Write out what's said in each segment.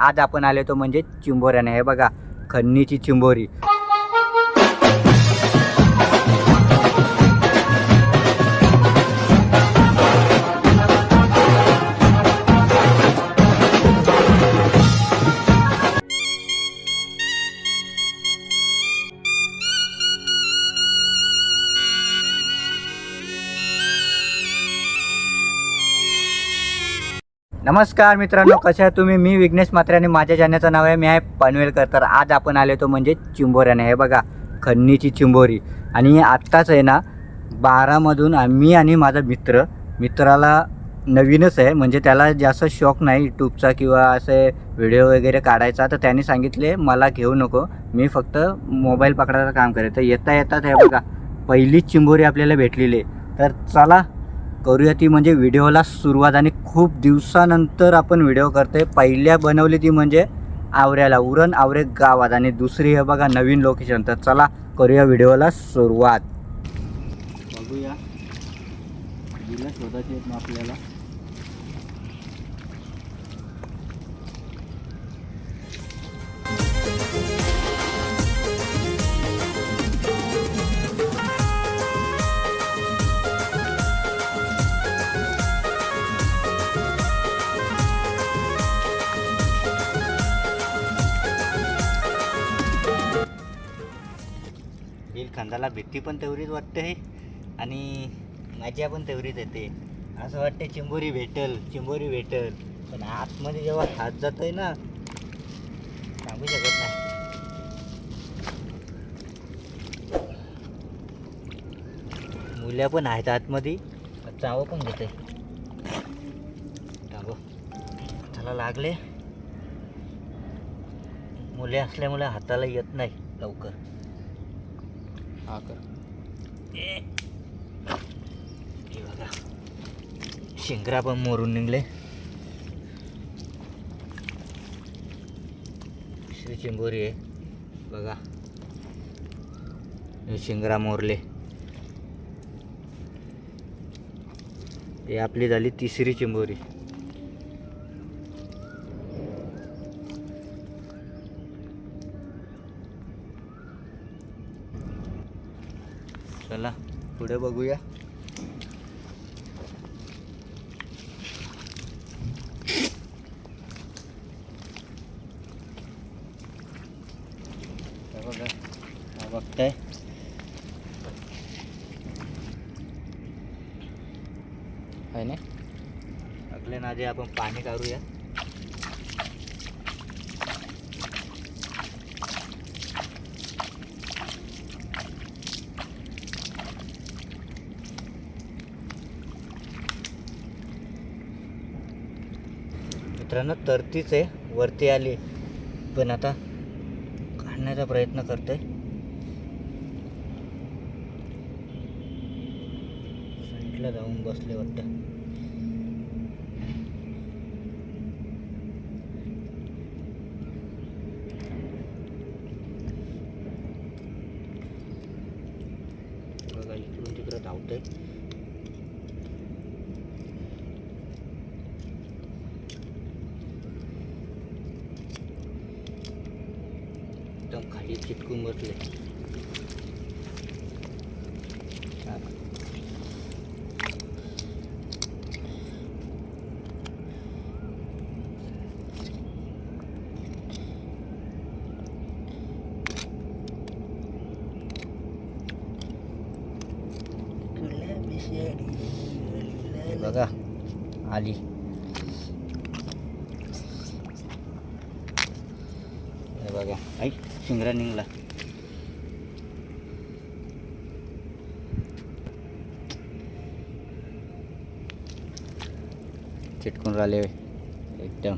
आज आपण आले तो म्हणजे चिंबोऱ्याने. हे बघा खन्नीची चिंबोरी. नमस्कार मित्रांनो कसे आहे तुम्ही? मी विघ्नेश मात्रे आणि माझ्या जाण्याचं नाव आहे मी आहे पनवेलकर. तर आज आपण आले तो म्हणजे चिंबोऱ्याने. हे बघा खन्नीची चिंबोरी. आणि आत्ताच आहे ना बारामधून मी आणि माझा मित्र मित्राला नवीनच आहे. म्हणजे त्याला जास्त शौक नाही यूट्यूबचा किंवा असे व्हिडिओ वगैरे काढायचा. तर त्यांनी सांगितले मला घेऊ नको. मी फक्त मोबाईल पकडायचं काम करेल तर येता येतात हे बघा पहिलीच चिंबोरी आपल्याला भेटलेली आहे. तर चला करूया ती म्हणजे व्हिडिओला सुरुवात आणि खूप दिवसानंतर आपण व्हिडिओ करतोय. पहिल्या बनवली ती म्हणजे आवऱ्याला उरण आवरे गावात. आणि दुसरी हे बघा नवीन लोकेशन तर चला करूया व्हिडिओला सुरुवात. बघूया. शोधायची आहेत आपल्याला. खांदाला भीती पण तेवढीच वाटते आणि मजा पण तेवढीच येते. असं वाटते चिंबोरी भेटल चिंबोरी भेटल. पण आतमध्ये जेव्हा हात जातो आहे ना सांगू शकत नाही. मुल्या पण आहेत आतमध्ये चावं पण घेते. थांबव. हाताला लागले. मुले असल्यामुळे हाताला येत नाही लवकर. हा कर. शिंगरा पण मोरून निघले. श्री चिंबोरी आहे. बघा. हे शिंगरा मोरले. हे आपली झाली तिसरी चिंबोरी. चला. पुढे बघूया. बघा हा बघताय. आहे ना? नादी आपण पाणी काढूया. मित्रांनो तरतीच आहे. वरती आली. पण आता काढण्याचा प्रयत्न करतोय. साईडला जाऊन बसले वाटतं बघा इकडून तिकडं धावतंय एकदम खाली चिटकून बसले हा. हे बघा आली बघा ऐक शिंगरा निघला. चिटकून राहिले एकदम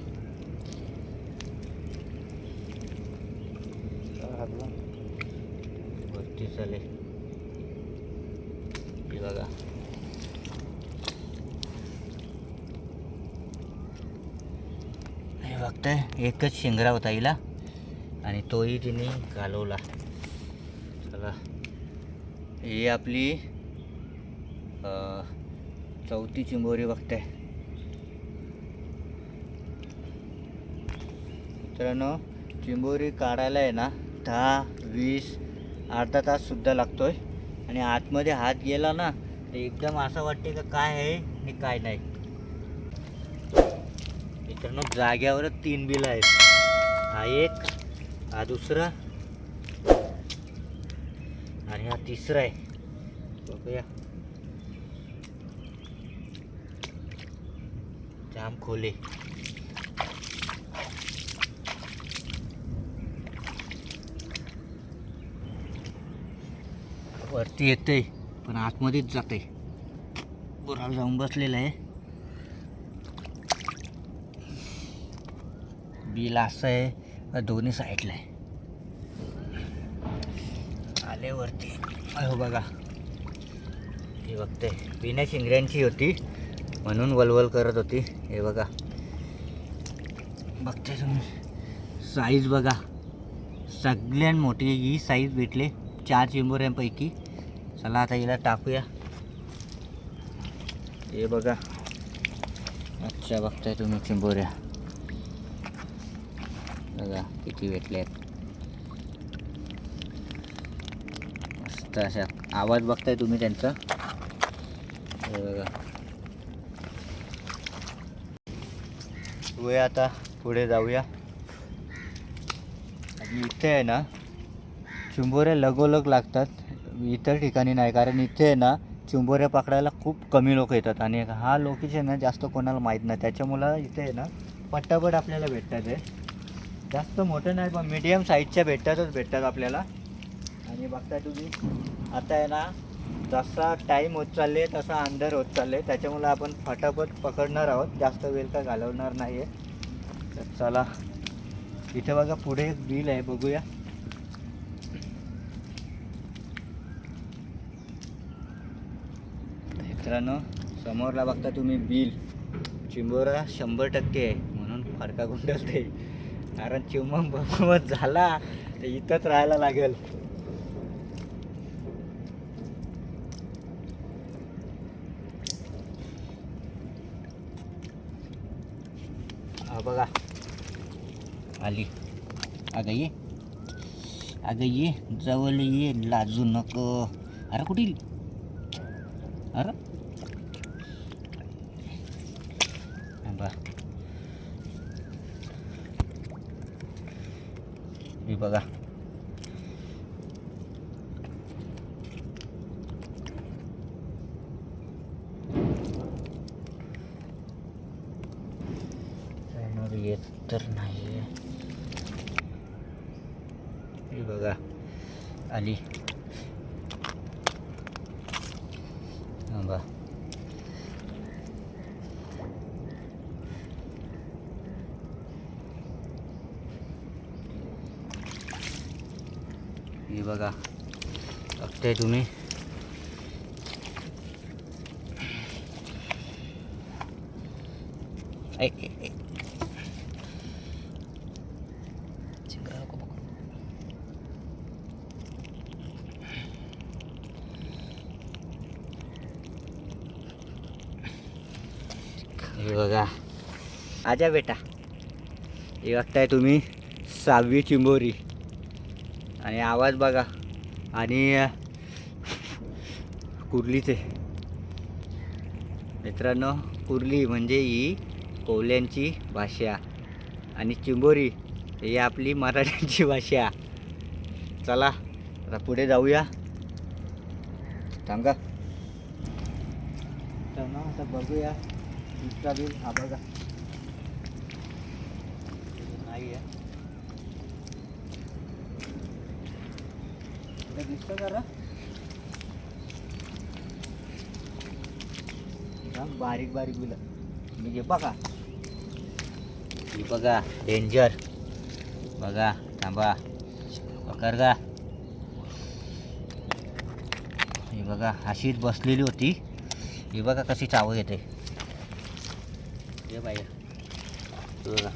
वरती चाले हे बघा हे बघताय एकच शेंगरा होता हिला. आणि तोही तिने घालवला. चला. ही आपली चौथी चिंबोरी बघताय. मित्रांनो चिंबोरी काढायला आहे ना दहा वीस अर्धा ताससुद्धा लागतो लागतोय. आणि आतमध्ये हात गेला ना तर एकदम असं वाटते का काय आहे आणि काय नाही. मित्रांनो जाग्यावरच तीन बिल आहेत. हा एक हा दुसरा आणि हा तिसरा आहे. बघूया. जाम खोले. वरती येते पण आतमध्येच जाते बुराला जाऊन बसलेलं आहे. बिल असं आहे दोन्ही साईडला आहे. आले वरती. हो बघा. हे बघते. बिना शिंगऱ्यांची होती. म्हणून वलवल करत होती. हे बघा. बघते तुम्ही. साईज बघा. सगळ्यात मोठी ही. साईज भेटले चार चिंबोऱ्यांपैकी चला आता हिला टाकूया. हे बघा. अच्छा बघताय तुम्ही चिंबोऱ्या बघा किती भेटल्यात मस्त अशा आवाज बघताय तुम्ही त्यांचा. बघा. वय आता पुढे जाऊया. आणि इथे आहे ना चिंबोऱ्या लगोलग लागतात. इतर ठिकाणी नाही कारण इथे आहे ना चिंबोऱ्या पकडायला खूप कमी लोक येतात. आणि हा लोकेशन ना जास्त कोणाला माहीत नाही. त्याच्यामुळं इथे आहे ना पट्टापट आपल्याला भेटतात आहे जास्त मोठं नाही पण मीडियम साईजच्या भेटतातच भेटतात आपल्याला. आणि बघताय तुम्ही आता आहे ना जसा टाईम होत चालले तसा अंधार होत चालले त्याच्यामुळे आपण फटाफट पकडणार आहोत. जास्त वेळ का घालवणार नाही आहे तर चला इथे बघा पुढे एक बिल आहे बघूया. मित्रांनो समोरला बघता तुम्ही बिल. चिंबोरा शंभर टक्के आहे म्हणून फरका गुंडलते कारण चिंबम बघवत झाला तर इथंच राहायला लागेल. बघा. आली. अगं ये. अगं ये. जवळ ये. लाजू नको. अरे कुठे अरे हा बा हे बघा समोर येत तर नाही हे बघा आली हा बा हे बघा. बघताय तुम्ही हे बघा. आजा बेटा. हे बघताय तुम्ही सहावी चिंबोरी. आणि आवाज बघा. आणि कुर्लीचे. मित्रांनो कुर्ली म्हणजे ही कोवल्यांची भाषा आणि चिंबोरी ही आपली मराठ्यांची भाषा. चला आता पुढे जाऊया. सांगा तर ना आता बघूया. दुसरा बिल हा बघा नाही आहे इथं दिसतं का रे? एकदम बारीक बारीक बिल. मी घे बघा. ही बघा डेंजर बघा थांबा. पकड का ही बघा अशीच बसलेली होती. ही बघा कशी चावं येते ये बाहेर हे बघा.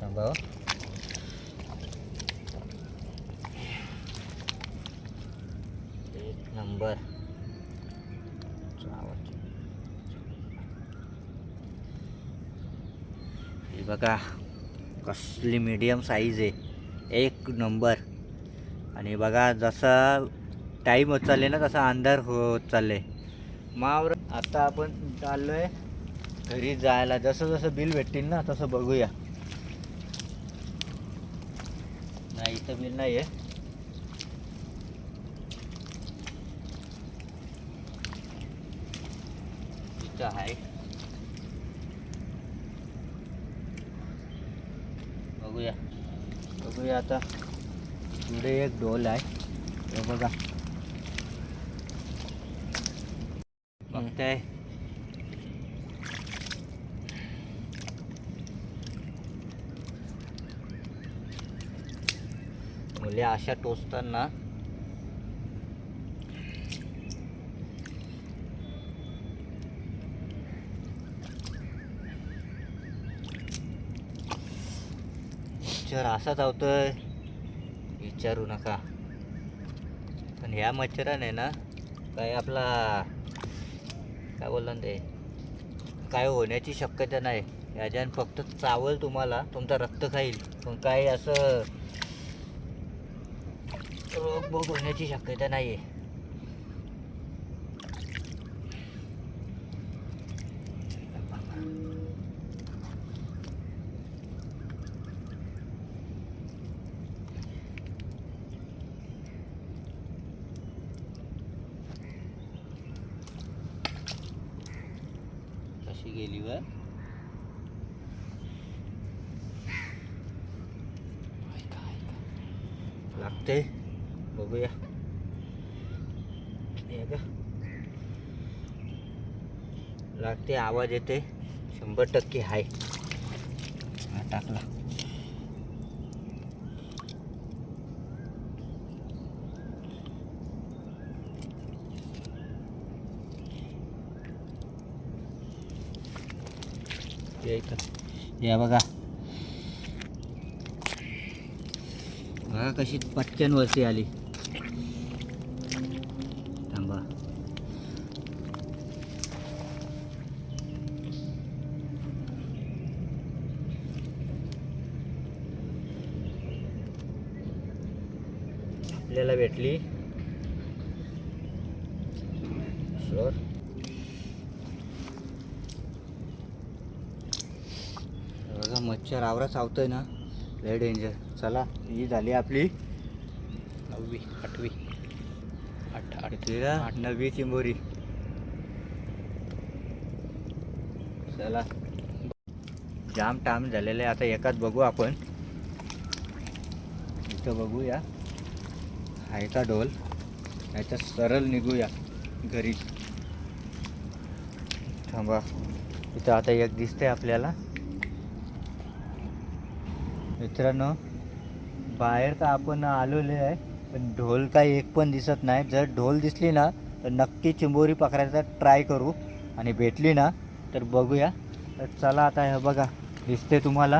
थांबा बर. बघा कसली मीडियम साईज आहे. एक नंबर आणि बघा जसा टाईम होत चालले ना तसा अंधार होत चालले मावर आता आपण चाललो आहे घरी जायला. जसं जसं बिल भेटतील ना तसं बघूया. नाही इथं बिल नाही आहे इथं आहे बघूया बघूया आता ढोल आहे हे बघा बघताय मुले अशा टोचताना मच्छर असा चावतोय विचारू नका. पण ह्या मच्छराने ना काय आपला काय बोलला ते काय होण्याची शक्यता नाही. याच्यानं फक्त चावल तुम्हाला तुमचं रक्त खाईल. पण काय असं रोग बोग होण्याची शक्यता नाही आहे कशी गेली व लागते. बघूया. का लागते आवाज येते. शंभर टक्के हाय. हा टाकला. हे इथं. या बघा. बघा कशी पटकन वरती आली. थांबा. आपल्याला भेटली. सर बघा मच्छर आवरा चावतोय ना लय डेंजर चला ही झाली आपली नववी आठवी. आठ आठ तेरा नवी चिंबोरी. चला. जाम टाम झालेलं आहे आता एकाच बघू आपण. इथं बघूया. आहे का ढोल. याच्या सरळ निघूया घरी. थांबा. इथं आता एक दिसतंय आपल्याला. मित्रांनो बाहेर तर आपण आलेले आहे पण ढोल काही एक पण दिसत नाही. जर ढोल दिसली ना तर नक्की चिंबोरी पकडायचा ट्राय करू आणि भेटली ना तर बघूया. तर चला आता हे बघा दिसते तुम्हाला.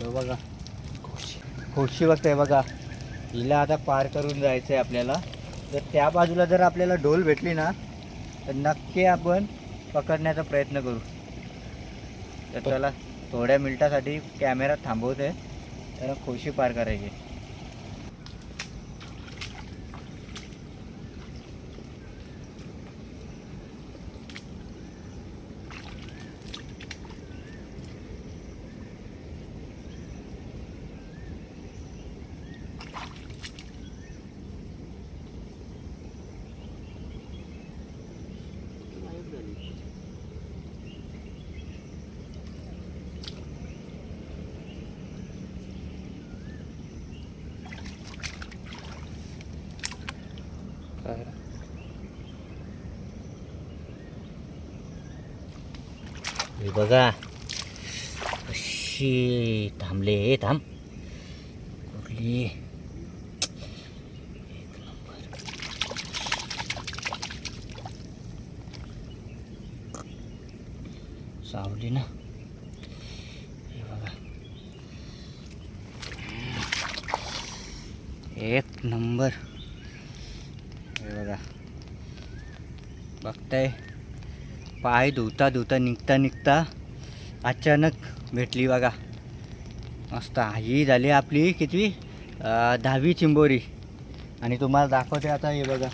हे बघा. खुशी बघताय बघा. हिला आता पार करून जायचं आहे आपल्याला. तर त्या बाजूला जर आपल्याला ढोल भेटली ना तर नक्की आपण पकडण्याचा प्रयत्न करू. तर चला. थोड्या मिनिटासाठी कॅमेरा थांबवते त्याला खुशी पार करायची. हे बघा. कशी थांबले हे थांब. कुठली सावली ना. हे बघा. एक नंबर. हे बघा. बघताय? पाय धुता धुता निघता निघता अचानक भेटली बघा. मस्त ही झाली आपली किती? दहावी चिंबोरी. आणि तुम्हाला दाखवते आता हे बघा.